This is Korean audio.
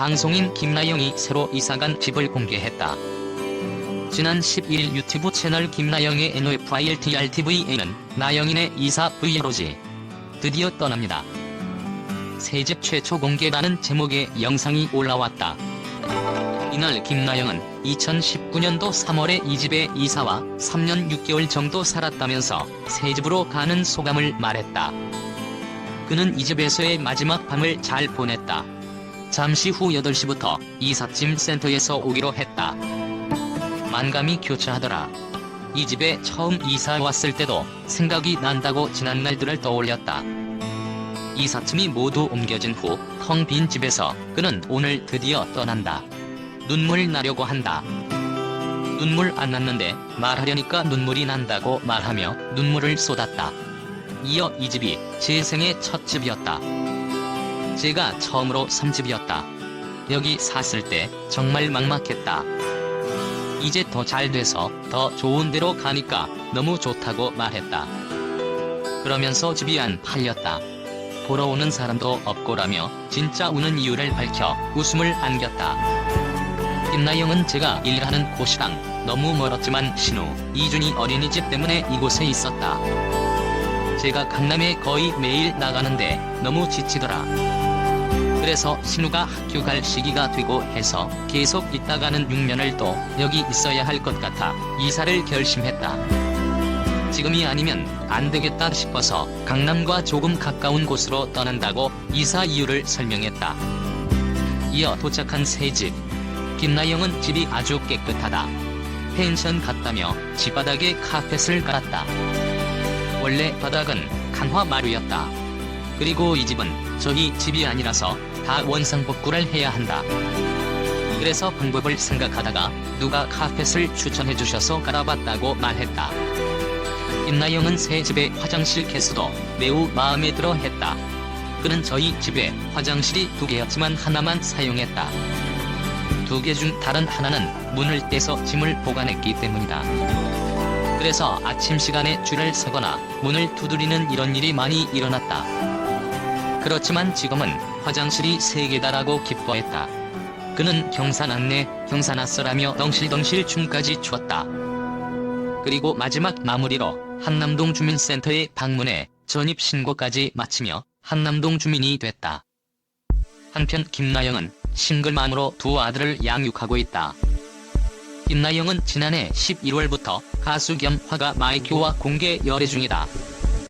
방송인 김나영이 새로 이사간 집을 공개했다. 지난 12일 유튜브 채널 김나영의 NOFILTRTV에는 나영인의 이사 브이로그 드디어 떠납니다. 새집 최초 공개라는 제목의 영상이 올라왔다. 이날 김나영은 2019년도 3월에 이 집에 이사와 3년 6개월 정도 살았다면서 새 집으로 가는 소감을 말했다. 그는 이 집에서의 마지막 밤을 잘 보냈다. 잠시 후 8시부터 이삿짐 센터에서 오기로 했다. 만감이 교차하더라. 이 집에 처음 이사 왔을 때도 생각이 난다고 지난 날들을 떠올렸다. 이삿짐이 모두 옮겨진 후 텅 빈 집에서 그는 오늘 드디어 떠난다. 눈물 나려고 한다. 눈물 안 났는데 말하려니까 눈물이 난다고 말하며 눈물을 쏟았다. 이어 이 집이 제 생애 첫 집이었다. 제가 처음으로 3집이었다. 여기 샀을 때 정말 막막했다. 이제 더 잘 돼서 더 좋은 데로 가니까 너무 좋다고 말했다. 그러면서 집이 안 팔렸다. 보러 오는 사람도 없고라며 진짜 우는 이유를 밝혀 웃음을 안겼다. 김나영은 제가 일하는 곳이랑 너무 멀었지만 신우, 이준이 어린이집 때문에 이곳에 있었다. 제가 강남에 거의 매일 나가는데 너무 지치더라. 그래서 신우가 학교 갈 시기가 되고 해서 계속 있다가는 6년을 또 여기 있어야 할 것 같아 이사를 결심했다. 지금이 아니면 안 되겠다 싶어서 강남과 조금 가까운 곳으로 떠난다고 이사 이유를 설명했다. 이어 도착한 새 집. 김나영은 집이 아주 깨끗하다. 펜션 같다며 집 바닥에 카펫을 깔았다. 원래 바닥은 간화 마루였다. 그리고 이 집은 저희 집이 아니라서 다 원상복구를 해야 한다. 그래서 방법을 생각하다가 누가 카펫을 추천해 주셔서 깔아봤다고 말했다. 김나영은 새 집의 화장실 개수도 매우 마음에 들어 했다. 그는 저희 집에 화장실이 두 개였지만 하나만 사용했다. 두 개 중 다른 하나는 문을 떼서 짐을 보관했기 때문이다. 그래서 아침 시간에 줄을 서거나 문을 두드리는 이런 일이 많이 일어났다. 그렇지만 지금은 화장실이 세 개다라고 기뻐했다. 그는 경산 안내, 경산 아서라며 덩실덩실 춤까지 추었다. 그리고 마지막 마무리로 한남동 주민센터에 방문해 전입 신고까지 마치며 한남동 주민이 됐다. 한편 김나영은 싱글맘으로 두 아들을 양육하고 있다. 김나영은 지난해 11월부터 가수 겸 화가 마이큐와 공개 열애 중이다.